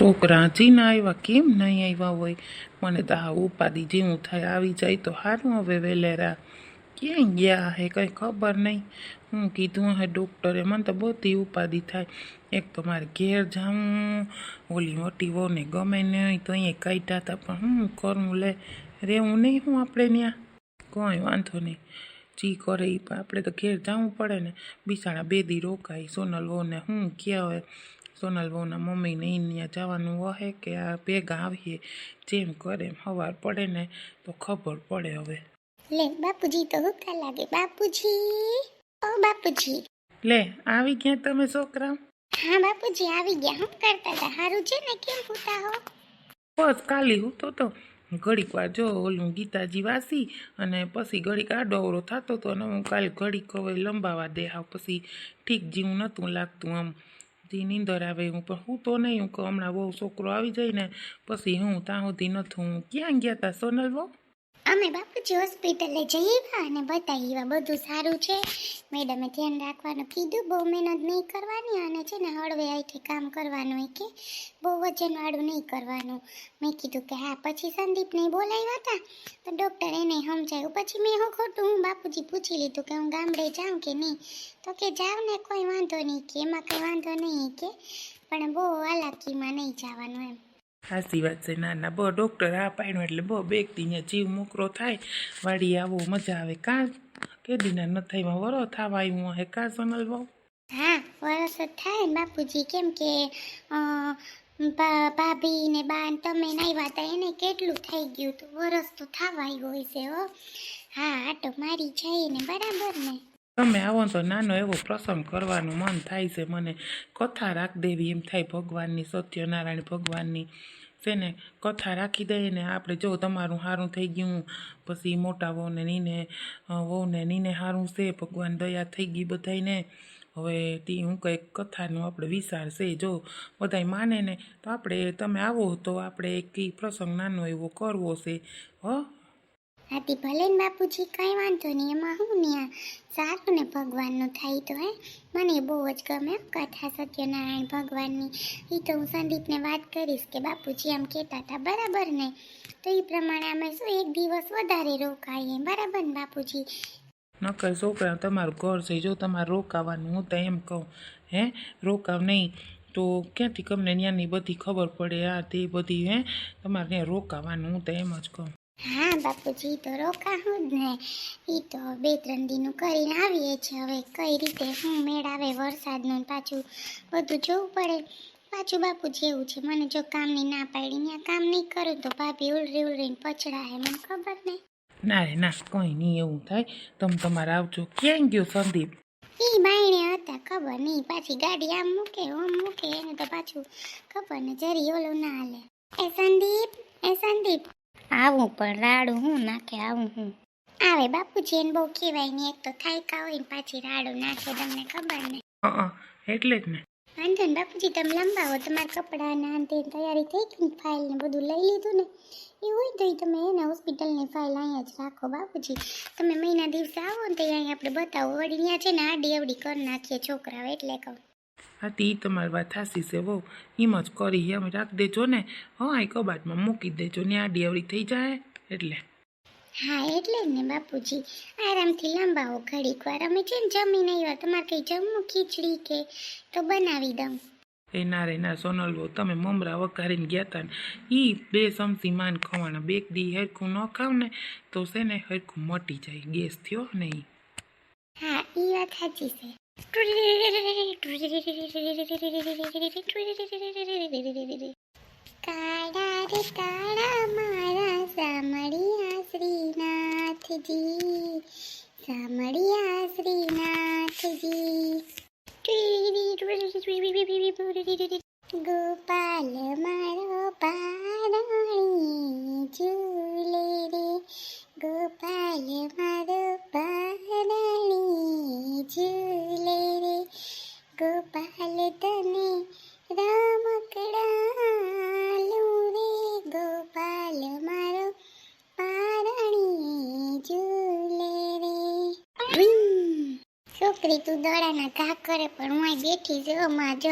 છોકરા હજી ના આવ્યા, કેમ નહીં આવ્યા હોય? મને તો આ ઉપાધિ જેવું થાય, આવી જાય તો સારું હવે વેલેરા. ક્યાં ગયા હે, કંઈ ખબર નહીં. હું કીધું હે ડૉક્ટરે, મને તો બધી ઉપાધિ થાય. એક તો મારે ઘેર જાઉં, ઓલી મોટી વહુને ગમે નહીં તો અહીંયા કાઢ્યા હતા, પણ હું કરું, લે, રહેવું નહીં હું આપણે ત્યાં કોઈ વાંધો નહીં. જી, કરે એ આપણે તો ઘેર જવું પડે ને. બિચારા બે દી રોકાય, સોનલ વહુને હું ક્યાં હોય? સોનલ વહુના મમ્મીને અહીંયા જવાનું વહે કે આ ભેગા આવીએ જેમ કરે એમ સવાર પડે ને તો ખબર પડે હવે. લે બાપુજી તો હુકા લાગે. બાપુજી ઓ બાપુજી. લે આવી ગયા તમે છોકરા હા બાપુજી આવી ગયા. હું કરતા હતા સારું છે ને? કેમ હુતા હો? બસ કાલી હું તો. તો ઘડીક વાર જો ઓલું ગીતાજી વાસી અને પછી ઘડીક આડો અવરો થતો હતો અને હું કાલ ઘડીક હવે લંબાવા દે આવ. પછી ઠીક જીવું નહોતું લાગતું આમ. જે નીંદર આવે. હું પણ હું તો નહીં, હું કે હમણાં બહુ છોકરો આવી જાય ને, પછી હું ત્યાં સુધી નથી. હું ક્યાં ગયા હતા સોનલ બહુ અમે બાપુજી હોસ્પિટલે જઈ આવ્યા અને બતાવી આવ્યા બધું સારું છે. મેડમે ધ્યાન રાખવાનું કીધું, બહુ મહેનત નહીં કરવાની અને છે ને હળવે આઈથી કામ કરવાનું એ કે બહુ વજનવાળું નહીં કરવાનું. મેં કીધું કે હા, પછી સંદીપને બોલાવ્યા હતા. તો ડૉક્ટર એને સમજાયું. પછી મેં હું ખોટું હું બાપુજી પૂછી લીધું કે હું ગામડે જાઉં કે નહીં. તો કે જાવ ને, કોઈ વાંધો નહીં કે, એમાં કંઈ વાંધો નહીં કે પણ બહુ હાલાકીમાં નહીં જવાનું એમ. સાચી વાત છે. ના ના બહુ ડૉક્ટર આ પાડ્યો એટલે બહુ બેગથી અહીંયા જીવ મોકરો થાય. વાડી આવો, મજા આવે. કાં કેદીના ન થઈમાં વરો થવા આવ્યું હે કાં સોનલ બહુ હા, વરસ થાય. ને બાપુજી કેમ કે ભાભી ને બા તમે નાવ્યા હતા એને કેટલું થઈ ગયું તો? વરસ તો થવા હોય હશે હો. હા, આટો મારી જાય ને બરાબર ને. તમે આવો તો નાનો એવો પ્રસંગ કરવાનું, મન થાય છે મને. કથા રાખ દેવી એમ થાય ભગવાનની, સત્યનારાયણ ભગવાનની. છે ને, કથા રાખી દઈએ ને આપણે જો તમારું સારું થઈ ગયું, પછી મોટા વહુને નીને વહુને નીને સારું છે, ભગવાન દયા થઈ ગઈ બધાને હવે તી હું કંઈક કથાનો આપણે વિચાર છે, જો બધાય માને ને તો આપણે, તમે આવો તો આપણે એક પ્રસંગ નાનો એવો કરવો છે. હો? હાથી ભલે બાપુજી કંઈ વાંધો નહીં, એમાં હું ને સારું ને ભગવાનનું થાય તો હે. મને બહુ જ ગમે કથા, સત્યનારાયણ ભગવાનની. એ તો હું સંદીપને વાત કરીશ કે બાપુજી આમ કહેતા હતા, બરાબર ને? તો એ પ્રમાણે અમે શું એક દિવસ વધારે રોકાઈએ, બરાબર ને બાપુજી? નકર છોકરા તમારું ઘર છે, જો તમારે રોકાવાનું, હું તો એમ કહું, હે? રોકાવ નહીં. તો ક્યાંથી? તમને ત્યાંની બધી ખબર પડે, આ તે બધી, હે? તમારે ત્યાં રોકાવાનું, હું તો એમ જ કહું. હા બાપુજી તો રોકાણું જ ને. એ તો બે ત્રણ દિનનું કરીને આવીએ છીએ હવે. કઈ રીતે હું મેળ આવે વરસાદનું ને પાછું બધું જોવું પડે. પાછું બાપુજી એવું છે મને જો કામની ના પાડી ત્યાં કામ નહીં કરું તો ભાભી ઉલરી ઉલરીને પછડાય મને ખબર નહીં ના રે ના કંઈ નહીં એવું થાય. તમે તમારે આવજો. ક્યાં ગયો સંદીપ? એ બાયણે હતા ખબર નહીં. પાછી ગાડી આમ મૂકે ઓમ મૂકે એને તો પાછું ખબર ને જરી ઓલું ના હાલે. એ સંદીપ એ સંદીપ. આવું પણ રાડું હું નાખે આવું હું. આવે બાપુજી એને બહુ કહેવાય નહીં એક તો થાયકા હોય ને પાછી રાડું નાખે તમને ખબર ને? એટલે જ ને. વાંધો ને બાપુજી તમે લંબાવો તમારા કપડાં ને અંતે તૈયારી થઈ ગઈ ને ફાઇલ ને બધું લઈ લીધું ને? એ હોય તો તમે એને હોસ્પિટલની ફાઇલ અહીંયા જ રાખો બાપુજી. તમે મહિના દિવસે આવો ને તો અહીંયા આપણે બતાવો. વળી અહીંયા છે ને આડી અવડી કરી નાખીએ છોકરાઓ એટલે કહું. હા એ ઈ તમારી વાત થાસી છે બહુ એમ જ કરી એમ રાખી દેજો ને. હા એ કબાટમાં મૂકી દેજો ને આડી અવળી થઈ જાય એટલે. હા એટલે જ ને બાપુજી. આરામથી લંબાવો ઘડીક વાર. અમે છે ને જમીને આવ્યા. તમારે કંઈ જમવું ખીચડી કે તો બનાવી દઉં. એ ના રે ના સોનલ બહુ તમે મમરા વઘારીને ગયા હતા ને. એ બે ચમચી માન ખવાના બેક દી હરખું ન ખાવ ને તો છે ને હરખું મટી જાય. ગેસ થયો નહીં હા એ વાત સાચી છે. કાળા રે કાળા મારા સામળિયા શ્રીનાથજી સામળિયા શ્રીનાથજી ગોપાલ મારો પારણી ઝૂલે રે ગોપાલ મારો પારણી ઝૂલે રે ગોપાલ તને રામકડાલું રે ગોપાલ મારો પારણી ઝૂલે રે છોકરી તું દડાના ઘા કરે પણ હું બેઠી છું માં, જો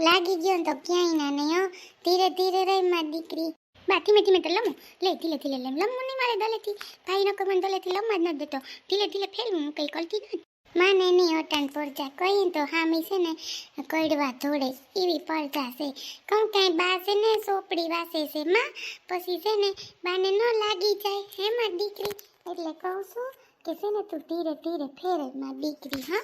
લાગી ગયો ને તો ક્યાંય ના નહીં, હો. ધીરે ધીરે રહી માં દીકરી. બા, ધીમે ધીમે તો લમું. લે ધીરે ધીરે લેમ. લમું નહીં મારે દલેથી. ભાઈ નો કમન દલેથી લમવા જ નથી દેતો. ધીરે ધીરે ફેરવું, હું કંઈ કરતી નથી. માને નહીં ઓટણ પડજા કોઈ તો હામી છે ને, કડવા ધોડે એવી પડજા છે. કહું કાંઈ બા ને, સોપડી વાસે છે. માં પછી છે ને, બાને ન લાગી જાય. હે માં દીકરી? એટલે કહું છું કે છે ને, તું ધીરે ધીરે ફેરે માં દીકરી, હા?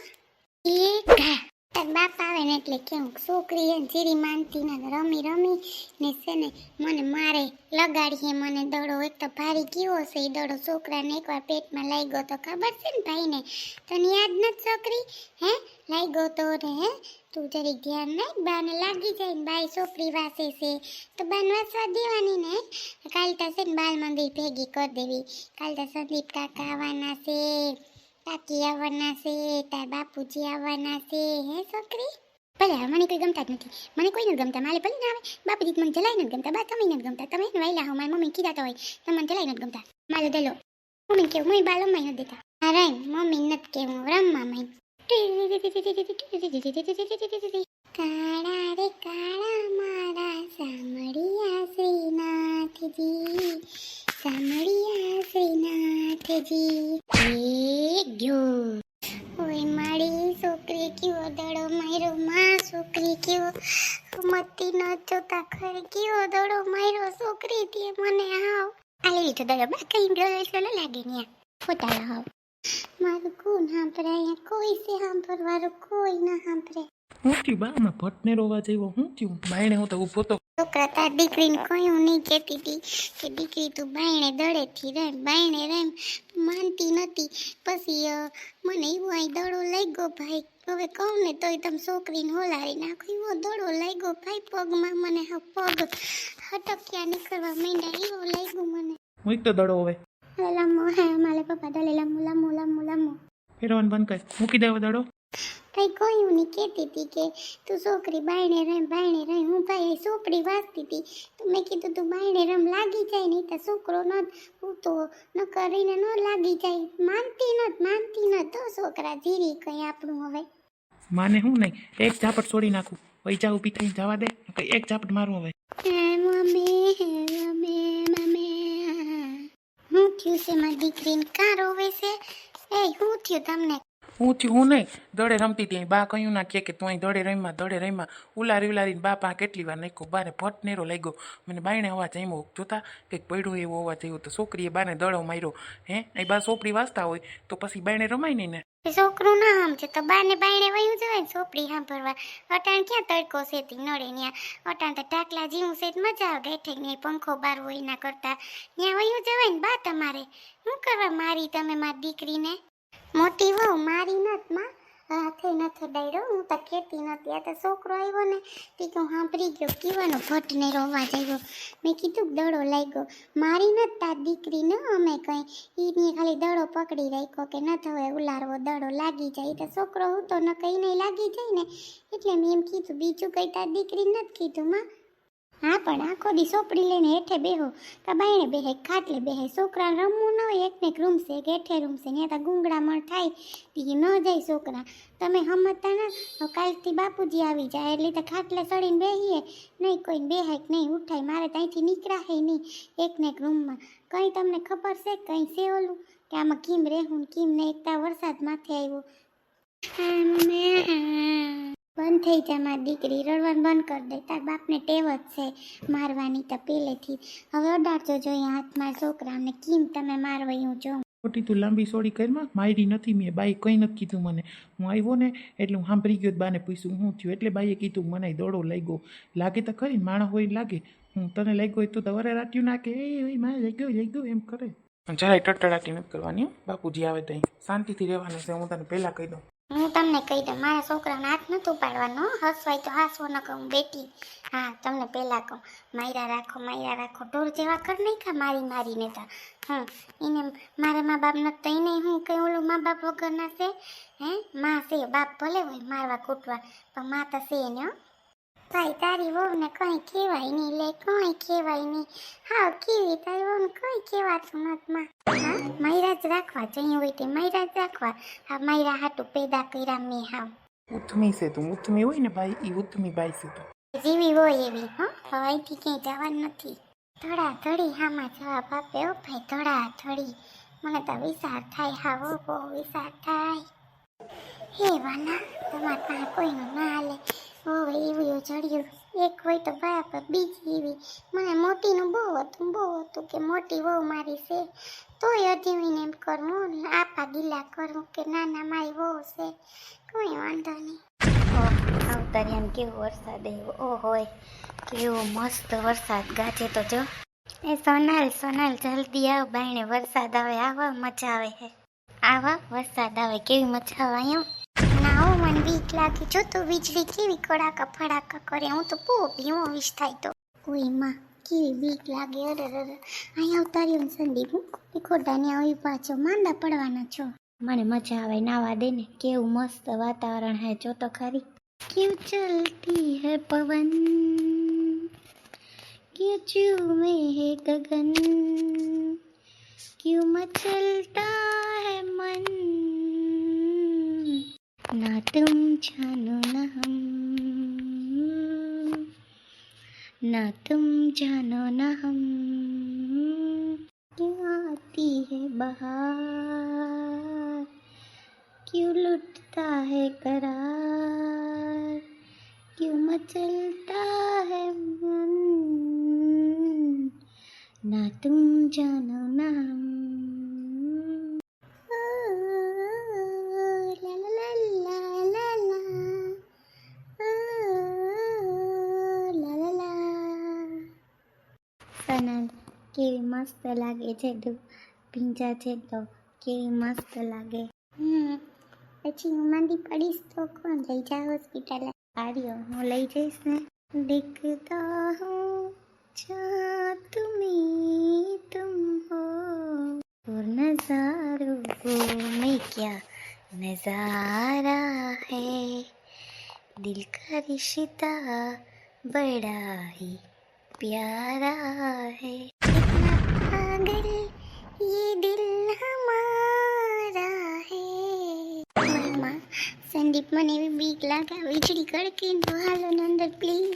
ઘા. તાર બાપ આવે ને એટલે કેવું છોકરી એને જીરી માનતી ને રમી રમી ને છે ને મને મારે લગાડીએ, મને દડો એક તો ભારી કેવો છે એ દડો છોકરાને એકવાર પેટમાં લાગ્યો તો ખબર છે ને ભાઈને? તને યાદ નથી છોકરી? હે? લાગ્યો તો ને હે? તું જરીક ધ્યાન નાખ બાને લાગી જાય ને બાઈ છોકરી વાસે છે. તો બાને વાસવા દેવાની ને કાલ તો છે ને બાલ મંદિર ભેગી કરી દેવી. કાલ તો સંદીપ કાકા આવવાના છે. કાકી આવવાના છે, તાર બાપુજી આવવાના છે, હે છોકરી? ભલે મને કોઈ ગમતા જ નથી. મને કોઈ નથી ગમતા. મારે ભલે ના આવે. બાપુજી મને જલાઈ નથી ગમતા. બા, તમે નથી ગમતા. તમે વહેલા હો, મારી મમ્મી કીધા હોય. મને જલાઈ નથી ગમતા. મારે દલો. મમ્મી કેવું? મમ્મી બા મમ્મી નથી દેતા. હા મમ્મી નથી કેવું. રમવા મમ્મી કાળા રે કાળા મારા સામળિયા શ્રીનાથજી. સામળિયા શ્રીનાથજી. મતી જોતા ખરી કેવો દડો માર્યો છોકરી તે મને હાવ. આલી લીધો દડો બા કઈ ગયો એટલો લાગે ને ફોટા હાવ. મારું કોણ સાંભળે અહીંયા? કોઈ છે સાંભળવાળું? કોઈ ના સાંભળે. હું થયું બા આમાં ભટને રોવા જઈવો હું થયું? બાયણે હું તો ઊભો તો. છોકરા તાર દીકરીને કયું નહીં કહેતી હતી કે દીકરી તું બાયણે દડેથી રેમ બાયણે રેમ. માનતી નથી પછી મને એવું અહીં દડો લઈ ગયો ભાઈ હવે કહું ને તોય તમે છોકરીને હોલારી નાખો. એવો દોડો લાગ્યો ગયો ભાઈ પગમાં મને હા પગ હટક્યા નીકળવા માંડ્યા. એવો લાગ્યો ગયો મને. હું તો દડો હવે. લમો હે મારે પપ્પા દલે લમો લમો લમો લમો. ફેરવાનું બંધ કર. મૂકી દેવો દડો. કઈ કોઈ નહીં કહેતી હતી કે તું છોકરી બાયણે રમ બાયણે રમ. હું ભાઈ સોપડી વાંચતી હતી. તો મેં કીધું તું બાયણે રમ લાગી જાય નહીં તો છોકરો ન હું તો ન કરીને ન લાગી જાય. માનતી નત માનતી ન તો છોકરા જીરી કંઈ આપણું હવે. માને હું નહીં? એક ઝાપટ છોડી નાખું. પૈસા ઊભી થઈને જવા દે. એક ઝાપટ મારું હવે. હે હે હું થયું છે મારી દીકરીને કાં રોવે છે એ હું થયું તમને? હું થયું હું નહીં. દડે રમતી હતી બા કહ્યું ના કે કે તું અહીં દડે રમ્યા દડે રમ્યા. ઉલારી, ઉલારીને બા પા કેટલી વાર નાખ્યો. બારે ભટ નેરો ગયો મને બાયણે અવાજ આવ્યો જોતા કંઈક પડ્યું એવો અવાજ આવ્યો તો છોકરીએ બાને દડો માર્યો. હે? અહીં બા સોપડી વાંચતા હોય, તો પછી બાયણે રમાય નહીં ને? એ છોકરું ના સમજે. તો બાને બાયણે વયું જવાય સોપડી સાંભળવા. અટાણ ક્યાં તડકો સેતી નડે ન્યા. અટાણ તો ઢાકલા જીવું છે મજા આવે. ગેઠે ને પંખો બાર હોય ના કરતા. ત્યાં વયું જવાય ને બા તમારે. શું કરવા મારી તમે મારી દીકરીને? મોટી વહુ મારી નતમાં હાથે નથી ડાયરો, હું તો કહેતી નથી આ તો છોકરો આવ્યો ને, તે કહું સાંભળી ગયો, કીવાનો ભટ્ટને રોવા આવ્યો મેં કીધું, દડો લાગ્યો. મારી નથી તાર દીકરીને અમે કંઈ એની ખાલી દડો પકડી રાખ્યો કે ન થવે ઉલારવો દડો લાગી જાય. તો છોકરો હું તો ન કંઈ નહીં લાગી જાય ને. એટલે મેં એમ કીધું, બીજું કંઈ તાર દીકરી નથી કીધું, માં. હા, પણ આખો દી સોપડી લઈને હેઠે બેહો. તો બાયણે બેહે, ખાટલે બેહે. છોકરાને રમવું ન હોય એકને એક રૂમ છે એક હેઠે રૂમ છે ત્યાં તો ગુંગળામણ થાય, તી ન જાય છોકરા. તમે સમજતા ના? કાલથી બાપુજી આવી જાય, એટલે તો ખાટલે ચડીને બેહીએ. નહીં કોઈ બેહાય કે નહીં ઉઠાય, મારે ત્યાંથી નીકળાય નહીં એકને એક રૂમમાં. કંઈ તમને ખબર છે? કંઈ છે ઓલું? કે આમાં કેમ રહેવું ને કેમ નહીં? એકતા વરસાદ માથે આવ્યો. બંધ થઈ જા મારી દીકરી. રડવાનું બંધ કરી દે. તાર બાપને ટેવ જ છે મારવાની તો પેલેથી. હવે અડાડજો જોઈએ હાથમાં છોકરાને. કેમ તમે મારવા હું જોઉં ખોટી તું લાંબી સોડી કરીમાં મારી. નથી મેં. બાઈ કંઈ નથી કીધું મને. હું આવ્યો ને એટલે હું સાંભળી ગયો તો બાને પૂછ્યું હું થયું? એટલે બાઈએ કીધું મને દોડો લઈ ગયો લાગે તો ખરી માણા માણસ હોય લાગે. હું તને લઈ ગયો તો વરે રાટ્યું નાખે. એ એ મારે લઈ ગયો લઈ ગયો એમ કરે. જરાય ટટડાટી નથી કરવાની બાપુજી આવે ત્યાં શાંતિથી રહેવાનું છે. હું તને પહેલાં કહી દઉં. હું તમને કહી દઉં, મારા છોકરાને હાથ નથી ઉપાડવાનો હસવાય તો હાસવો ન કહું, બેટી. હા, તમને પહેલાં કહું, માયરા રાખો માયરા રાખો. ઢોર જેવા કર નહીં ખા મારી મારીને તો. હં એને મારા મા બાપ તો એને હું કંઈ ઓલું મા બાપ વગરના છે? હે? માં છે, બાપ ભલે હોય, મારવા, કૂટવા, પણ મા તો છે એને હો. ભાઈ તારી વહુને કંઈ કહેવાય નહીં લે કંઈ કહેવાય નહીં. હા કેવી તારી વહુને કંઈ કહેવાતું નથી માં. હા માયરા જ રાખવા જઈ હોય તે માયરા જ રાખવા. હા માયરા હાટું પેદા કર્યા મેં હાવ. ઉથમી છે તું ઉથમી હોય ને ભાઈ એ ઉથમી બાઈ છે તું. જેવી હોય એવી હો. હવાઈથી ક્યાંય જવાનું નથી. ધડા ધડી હામાં જવાબ આપે ઓ ભાઈ ધડા ધડી મને તો વિચાર થાય હા ઓ બહુ વિચાર થાય. હે વાના તમારે પાસે કોઈનું ના હાલે. હવે એવું ચડ્યું એક હોય તો બાપ બીજી એવી. મને મોટીનું બહુ હતું બહુ હતું કે મોટી બહુ મારી છે. તોય અધીવીને એમ કરવું આપા ગીલા કરવું કે નાના મારી વહુ છે. કોઈ વાંધો નહીં. અવતારિયાને કેવો વરસાદ એવો ઓ હોય કેવો મસ્ત વરસાદ. ગાજે તો જો. એ સોનાલ સોનાલ જલ્દી આવ બાયણે. વરસાદ આવે આવા મજા આવે હે. આવા? વરસાદ આવે કેવી મજા આવે અહીંયા? માનવી એકલાથી જોતો વીજળી કેવી કડાકા ફડાકા કરે, હું તો બહુ ભીમો વિશ થાય તો. કોઈ માં, કેવી બીક લાગે, અરે અરે અહીંયા ઉતાર્યો ને સંદીપ, હું ખોટાને આવી પાછો, માંદા પડવાના છો. મને મજા આવે, નાવા દે ને, કેવું મસ્ત વાતાવરણ હે, જો તો ખરી. ક્યું ચલતી હે પવન ક્યું ચૂમે હે ગગન ક્યુ મચલતા હે મન. ना तुम जानो ना हम ना तुम जानो ना हम क्यों आती है बहार क्यों लुटता है करार क्यों मचलता है मन ना तुम जानो ना हम અને કેવી મસ્ત લાગે છે ભીંજા છે તો કેવી મસ્ત લાગે. હમ પછી હું માંદી પડીશ તો કોણ? લઈ જા હોસ્પિટલે આવ્યો હું લઈ જઈશ ને? દેખતા હું જા તુમે તુમ હો. નજારો મેં ક્યાં નજારા है દિલ का रिश्ता बड़ा ही प्यारा है इतना पागल ये दिल हमारा है મમ્મા સંદીપ મને એવી બીક લાગે વીજળી કડકે તો હાલો ને અંદર પ્લીઝ